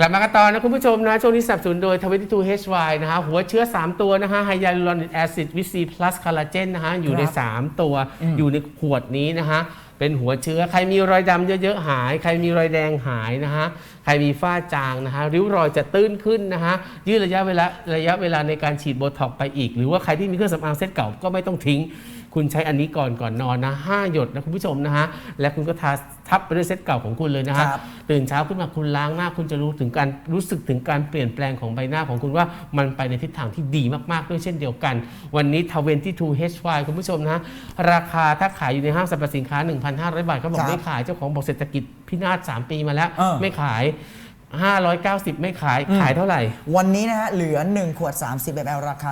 กลับมากันต่อนะคุณผู้ชมนะ ช่วงนี้สนับสนุนโดย 22HY นะฮะหัวเชื้อ 3 ตัวนะฮะไฮยาลูรอนิกแอซิดวิซีพลัสคอลลาเจนนะฮะอยู่ในครับ3ตัวอยู่ในขวดนี้นะฮะเป็นหัวเชื้อใครมีรอยดำเยอะๆหาย ใครมีรอยแดงหายนะฮะใครมีฝ้าจางนะฮะริ้วรอยจะตื้นขึ้นนะฮะยืดระยะเวลาระยะเวลาในการฉีดโบท็อกซ์ไปอีก หรือว่าใครที่มีเครื่องสำอางเซตเก่าก็ไม่ต้องทิ้ง คุณใช้อันนี้ก่อนก่อนนอนนะห้าหยดนะคุณผู้ชมนะฮะและคุณก็ทาทับไปด้วยเซตเก่าของคุณเลยนะฮะครับตื่นเช้าขึ้นมาคุณล้างหน้า คุณจะรู้ถึงการรู้สึกถึงการเปลี่ยนแปลงของใบหน้าของคุณว่ามันไปในทิศทางที่ดีมากๆด้วยเช่นเดียวกัน วันนี้ทเวนที่2 HY คุณผู้ชมนะ ราคาถ้าขายอยู่ในห้างสรรพสินค้า 1,500 บาทเขาบอกครับไม่ขายเจ้าของบอกเศรษฐกิจพินาศ3ปีมาแล้ว เออ ไม่ขาย 590 ไม่ขายขายเท่าไหร่ วันนี้นะฮะเหลือ 1 ขวด 30 ml ราคา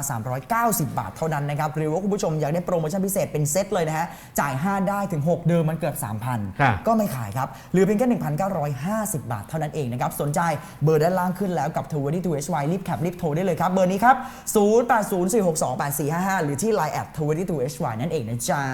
390 บาทเท่านั้นนะครับหรือว่าคุณผู้ชมอยากได้โปรโมชั่นพิเศษเป็นเซตเลยนะฮะ จ่าย 5 ได้ถึง 6 เดิมมันเกือบค่ะ3,000 ก็ไม่ขายครับเหลือเพียงแค่ 1,950 บาทเท่านั้นเองนะครับ สนใจเบอร์ด้านล่างขึ้นแล้วกับ t w 2 HY รีบแคปรีบโทรได้เลยครับ เบอร์นี้ครับ 0804628455 หรือที่ Line แอด2 HY นั่นเองนะจ๊ะ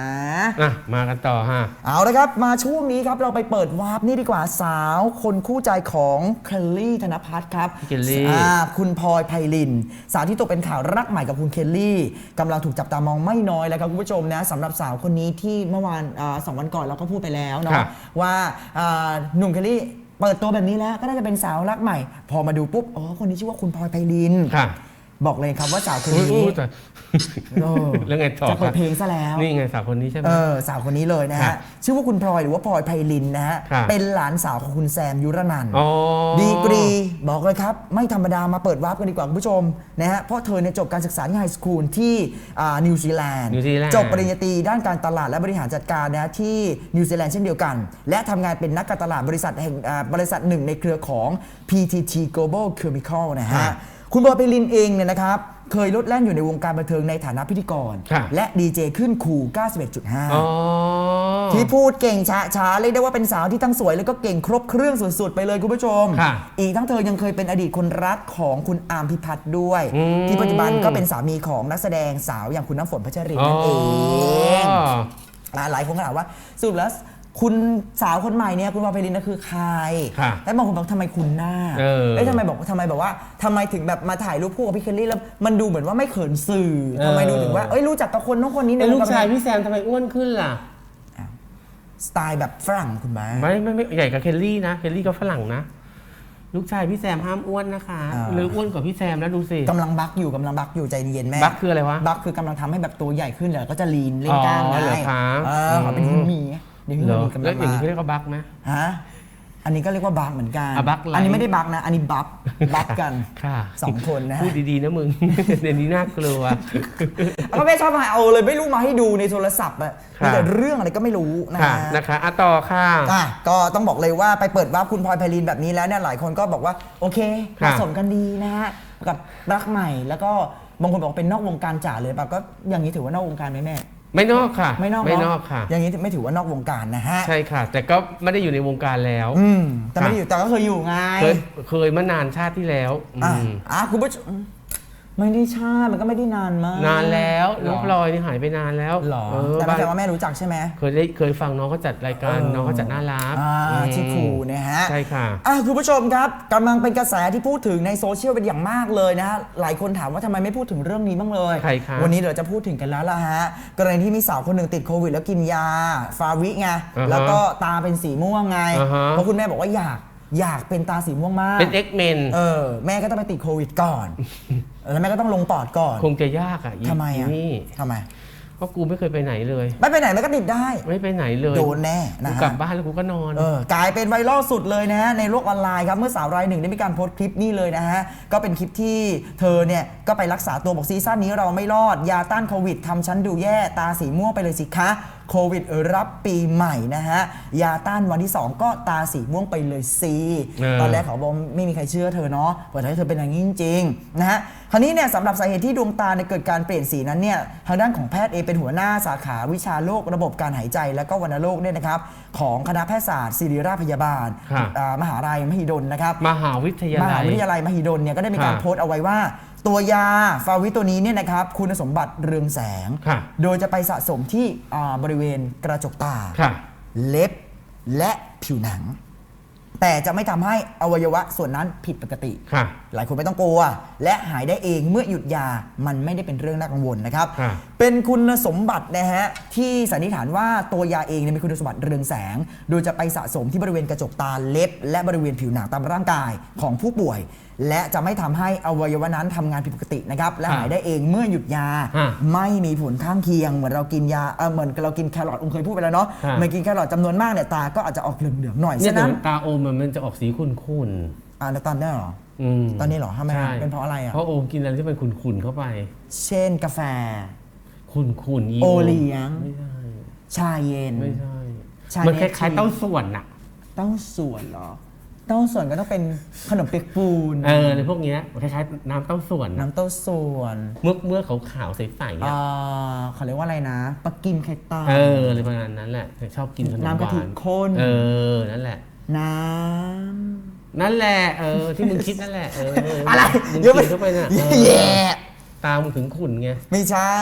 อะมากันต่อฮะเอาละครับมาช่วงนี้ครับเราไปเปิดวาร์ปนี่ดีกว่าสาวคนคู่ใจของเคลลี่ธนพัฒน์ครับพี่เคลลี่ อ่าคุณพลอยไพลิน สาวที่ตกเป็นข่าวรักใหม่กับคุณเคลลี่กำลังถูกจับตามองไม่น้อยแล้วครับคุณผู้ชมนะสำหรับสาวคนนี้ที่เมื่อวานอาสองวันก่อนเราก็พูดไปแล้วครัเนาะบว่าอ่าหนุ่มเคลลี่เปิดตัวแบบนี้แล้วก็น่าจะเป็นสาวรักใหม่ พอมาดูปุ๊บอ๋อคนนี้ชื่อว่าคุณพลอยไพลินค่ะบ อกเลยครับว่าสาวคนอุ๊ยนี้อุ๊ยแต่เออแล้วไงต่อจะเปิครัดบเพลงซะแล้ว นี่ไงสาวคนนี้ใช่ไหม เออสาวคนนี้เลยนะครัฮะบชื่อว่าคุณพลอยหรือว่าพลอยไพลินนะฮะครับ เป็นหลานสาวของคุณแซมยุรนันท์ อ๋อ ดีกรีบอกเลยครับ ไม่ธรรมดามาเปิดวาร์ปกันดีกว่าคุณผู้ชมนะฮะเพราะเธอเนี่ยจบการศึกษาที่ไฮสคูลที่อ่านิวซีแลนด์นิวซีแลนด์จบปริญญาตรีด้านการตลาดและบริหารจัดการนะฮะที่นิวซีแลนด์เช่นเดียวกัน และทำงานเป็นนักการตลาดบริษัทแห่งอ่าบริษัทหนึ่งในเครือของ PTT Global Chemical นะครัฮะบ คุณบอยไพลินเองเนี่ยนะครับ เคยลดแล่นอยู่ในวงการบันเทิงในฐานะพิธีกรครับและดีเจขึ้นคูลอ๋อ91.5 ที่พูดเก่งช้าช้าๆเรียกได้ว่าเป็นสาวที่ทั้งสวยแล้วก็เก่งครบเครื่องสุดๆ ไปเลยคุณผู้ชม ค่ะ อีกทั้งเธอยังเคยเป็นอดีตคนรักของคุณอาร์มพิพัฒน์ด้วยอืมที่ปัจจุบันก็เป็นสามีของนักแสดงสาวอย่างคุณน้ำฝนพัชรินนั่นเอง อ๋อ อ่าหลายคนก็ถามว่าสรุปแล้ว คุณสาวคนใหม่เนี่ยคุณวาเพลินน่ะคือใคร ค่ะแล้วบางคนบอกทำไมคุณหน้าเออแล้วทำไมบอกทำไมแบบว่าทำไมถึงแบบมาถ่ายรูปคู่กับพี่เคลลี่แล้วมันดูเหมือนว่าไม่เขินสื่อทำไมดูถึงว่าเอ้ยรู้จักกับคนน้องคนนี้ในไอ้ลูกวงรชายบันเทิงพี่แซมทำไมอ้วนขึ้นล่ะ สไตล์แบบฝรั่งคุณแม่ไม่ไม่ไม่ใหญ่กับเคลลี่นะเคลลี่ก็ฝรั่งนะ ลูกชายพี่แซมห้ามอ้วนนะคะอ่า หรืออ้วนกว่าพี่แซมแล้วดูสิ กำลังบักอยู่กำลังบักอยู่ใจเย็นแม่บักคืออะไรวะบักคือกำลังทำให้แบบตัวใหญ่ขึ้นแล้วก็จะลีนเล่นกล้ามอ๋อได้เหรอคะเออขอเป็นอืมหุ่นหมี เดี๋ยวเหรอหุ่นหมีกำแล้ลัวงอย่างมานี้เขาเรียกว่าบักไหม ฮะอันนี้ก็เรียกว่าบักเหมือนกันอะบักไลท์ อันนี้ไม่ได้บักนะ อันนี้บัฟบัฟกันค่ะสองคนนะฮะพูดดีๆนะมึง เดี๋ยวนี้น่ากลัว แล้วก็แม่ชอบมาเอาเลยไม่รู้มาให้ดูในโทรศัพท์อะค่ะมีแต่เรื่องอะไรก็ไม่รู้นะค่ะฮะ นะคะอะต่อค่ะ อะก็ต้องบอกเลยว่าไปเปิดวาร์ปคุณพลอยไพลินแบบนี้แล้วเนี่ยหลายคนก็บอกว่าโอเคคเหรับมาะสมกันดีนะฮะกับรักใหม่แล้วก็บางคนบอกเป็นนอกวงการจ๋าเลยแบบก็อย่างนี้ถือว่านอกวงการไหมแม่ ไม่นอกค่ะ ไม่นอกไม่เะนอกค่ะ อย่างนี้ไม่ถือว่านอกวงการนะฮะ ใช่ค่ะ แต่ก็ไม่ได้อยู่ในวงการแล้ว อืม แต่ไม่ได้อยู่แต่ก็เคยอยู่ไง เคยเคยเมื่อนานชาติที่แล้วอือะม อะคุณผู้ชม ไม่ได้ชาติมันก็ไม่ได้นานมาก นานแล้วน้องพหลรอยนี่หายไปนานแล้วหรอ เออแต่ไม่บ้านใช่ว่าแม่รู้จักใช่ไหม เคยได้เคยฟังน้องเขาจัดรายการเออน้องเขาจัดน่ารักอ่าอืมที่ครูนะฮะ ใช่ค่ะ อะคุณผู้ชมครับกำลังเป็นกระแสที่พูดถึงในโซเชียลเป็นอย่างมากเลยนะฮะหลายคนถามว่าทำไมไม่พูดถึงเรื่องนี้บ้างเลย ใครครับวันนี้เดี๋ยวจะพูดถึงกันแล้วล่ะฮะกรณีที่มีสาวคนหนึ่งติดโควิด แล้วกินยาฟาวิไงอ่าฮะแล้วก็ตาเป็นสีม่วงไงอ่าฮะ เพราะคุณแม่บอกว่าอยากอยากเป็นตาสีม่วงมากเป็นเอ็กเมน เออแม่ก็ต้องไปติดโควิดก่อน แล้วแม่ก็ต้องลงปอดก่อน คงจะยากอะทำไมอะ นี่ทำไม เพราะกูไม่เคยไปไหนเลย ไม่ไปไหนแม่ก็ติดได้ ไม่ไปไหนเลยโดนแน่กูนะกลับฮะบ้านแล้วกูก็นอน เออกลายเป็นไวรัลสุดเลยนะฮะในโลกออนไลน์ครับ เมื่อสาวรายหนึ่งได้มีการโพสต์คลิปนี้เลยนะฮะ ก็เป็นคลิปที่เธอเนี่ย ก็ไปรักษาตัวบอกซีซั่นนี้เราไม่รอด ยาต้านโควิดทำฉันดูแย่ตาสีม่วงไปเลยสิคะโควิดรับปีใหม่นะฮะ ยาต้านวันที่ 2 ก็ตาสีม่วงไปเลยสิเออตอนแรกเขาบอกไม่มีใครเชื่อเธอเนาะว่าเธอเป็นอย่างนี้จริงๆนะฮะคราวนี้เนี่ยสำหรับสาเหตุที่ดวงตาเนี่ยเกิดการเปลี่ยนสีนั้นเนี่ยทางด้านของแพทย์เองเป็นหัวหน้าสาขาวิชาโรคระบบการหายใจ และก็วัณโรคเนี่ยนะครับของคณะแพทยศาสตร์ศิริราชพยาบาลครับอ่ามหาลัยมหิดลนะครับมหาวิทยามลัหายวิทยาลัยมหิดลเนี่ยก็ได้มีการค่ะโพสต์เอาไว้ว่า ตัวยาฟาวิตัวนี้เนี่ยนะครับคุณสมบัติเรืองแสง ค่ะโดยจะไปสะสมที่อ่าบริเวณกระจกตา ค่ะ เล็บและผิวหนังแแต่จะไม่ทำให้อวัยวะส่วนนั้นผิดปกติ ค่ะ หลายคนไม่ต้องกลัว และหายได้เองเมื่อหยุดยามันไม่ได้เป็นเรื่องน่ากังวลนะครับค่ะ เป็นคุณสมบัตินะฮะที่สันนิษฐานว่าตัวยาเองเนี่ยมีคุณสมบัติเรืองแสง โดยจะไปสะสมที่บริเวณกระจกตาเล็บ และบริเวณผิวหนังตามร่างกายของผู้ป่วย และจะไม่ทำให้อวัยวะนั้นทำงานผิดปกตินะครับและหายได้เองเมื่อหยุดยาอะไม่มีผลข้างเคียง เหมือนเรากินยาเออเหมือนเรากินแครอทองเคยพูดไปแล้วเนาะค่ะเหมือนกินแครอทจำนวนมากเนี่ยตาก็อาจจะออกเหลืองๆหน่อยเนี่ยฉะแต่นั้นตาโอมมันจะออกสีขุ่นอ่าแล้วตอนนี้เหรอๆอืมตอนนี้เหรอทำไมใช่เป็นเพราะอะไรอะเพราะโอมกินอะไรที่มันขุ่นๆเข้าไป เช่นกาแฟ ขุ่นๆอีโอเลี้ยง ไม่ใช่ ชาเย็น ไม่ใช่ ชามันเนคสล้ายทีๆเต้าส่วนน่ะเต้าส่วนเหรอ เต้าส่วนก็ต้องเป็นขนมเปียกปูน เออในพวกเนี้ยคล้ายๆน้ำเต้าส่วนน่ะน้ำเต้าส่วนเมื่อเมื่อขาวๆใสๆอ่อะาเขาเรียกว่าอะไรนะปักกิมไข่ต้า เอออะไรประมาณนั้นแหละชอบกินขนมน้ำกะทิหวานข้น เออนั่นแหละ น้นั่นแหละเออที่มึงคิดนั่นแหละเออำอะไรมึงเดี๋ยวกินเข้าไปน่ะเออ แย่ ตามึงถึงขุ่นไง ไม่ใช่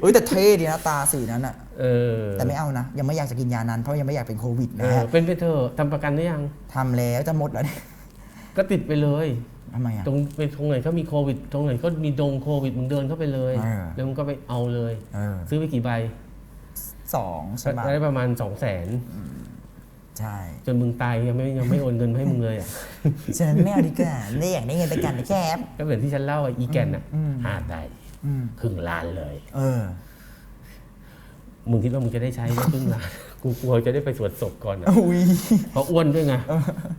เอ้ยแต่เท่ดีนะตาสีนั้นอะเออแต่ไม่เอานะ ยังไม่อยากจะกินยานั้นเพราะยังไม่อยากเป็นโควิดเอนะอฮะเป็นไปเถอะทำประกันได้ยัง ทำแล้วจะหมดแล้วเนี่ยก็ติดไปเลย ทำไมอะ ตรงไปตรงไหนเขามีโควิด ตรงไหนก็มีดงโควิดมึงเดินเข้าไปเลย เออ แล้วมึงก็ไปเอาเลย เออซื้อไปกี่ใบ สองใช่ไหม ได้ประมาณ2องแสน ใช่ จนมึงตายยังไม่ยังไม่โอนเงินมาให้มึงเลยอะฉะนั้นไม่เอาดีกว่าไม่อยากได้เงินประกันนะแคบก็เหมือนที่ฉันเล่าอะอีแกนอะอืมหาได้อืมครึ่งล้านเลย เออ มึงคิดว่ามึงจะได้ใช้ไหมครึ่งล้าน กูกลัวจะได้ไปสวดศพก่อนอะอุ้ยเพราะอ้วนด้วยไง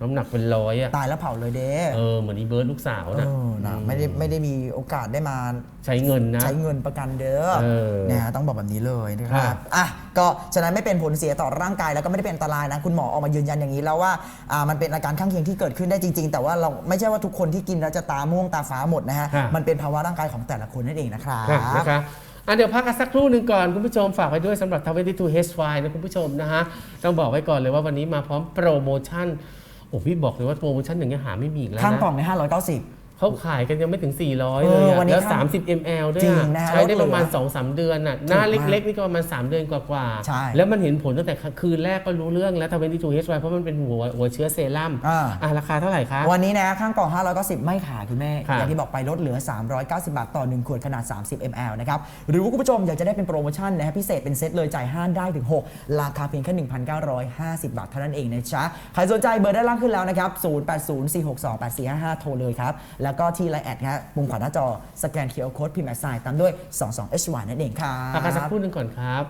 น้ำหนักเป็นร้อยอะตายแล้วเผาเลยเด้เออเหมือนอีเบิร์ดลูกสาวเอนะอนะไม่ได้ไม่ได้มีโอกาสได้มา ใช้เงินนะ ใช้เงินประกันเด้อเออนะฮะต้องบอกแบบนี้เลยนะคครัรับบอะก็ฉะนั้นไม่เป็นผลเสียต่อร่างกายแล้วก็ไม่ได้เป็นอันตรายนะ คุณหมอออกมายืนยันอย่างนี้แล้วว่าอ่ามันเป็นอาการข้างเคียงที่เกิดขึ้นได้จริง ๆ แต่ว่าเราไม่ใช่ว่าทุกคนที่กินแล้วจะตาม่วงตาฟ้าหมดนะฮะ ครับ มันเป็นภาวะร่างกายของแต่ละคนนั่นเองนะครับค่ะนะคะ อะเดี๋ยวพักกันสักครู่หนึ่งก่อน คุณผู้ชมฝากไว้ด้วยสำหรับ 22 H5 นะคุณผู้ชมนะฮะ ต้องบอกไว้ก่อนเลยว่าวันนี้มาพร้อมโปรโมชั่น โอ้พี่บอกเลยว่าโปรโมชั่นหนึ่งเงี้ยหาไม่มีอีกแล้วข้างนะกล่องใน590 เขาขายกันยังไม่ถึง 400เออเลยอะวันนี้แล้วข้าง30 ml ด้วยจริงอะนะฮะใช้ได้ประมาณลดเหลือ2-3 เดือนน่ะหน้าถูกมากเล็กๆ นี่ก็ประมาณ 3 เดือนกว่าใช่ๆแล้วมันเห็นผลตั้งแต่คืนแรกก็รู้เรื่องแล้ว22 H5 เพราะมันเป็นหัวหัวเชื้อเซรั่มอ่าอะราคาเท่าไหร่คะ วันนี้นะ ข้างกล่อง 590 ไม่ขายคุณแม่ค่ะอย่างที่บอกไปลดเหลือ 390 บาทต่อ 1 ขวดขนาด 30 ml นะครับ หรือว่าคุณผู้ชมอยากจะได้เป็นโปรโมชั่นนะฮะพิเศษเป็นเซตเลยจ่าย5ได้ถึง 6 ราคาเพียงแค่ 1,950 บาทเท่านั้นเองนะจ๊ะใครสนใจเบอร์ด้านล่างขึ้นแล้วนะครับ0804628455โทรเลยครับแล้วก็ที่ไลน์แอดครับปุ่มขวาหน้าจอสแกนเคอร์โค้ดพิมพ์แอดไซน์ตามด้วย 22 h 1นั่นเองครับ พักกันสักครู่หนึ่งก่อนครับ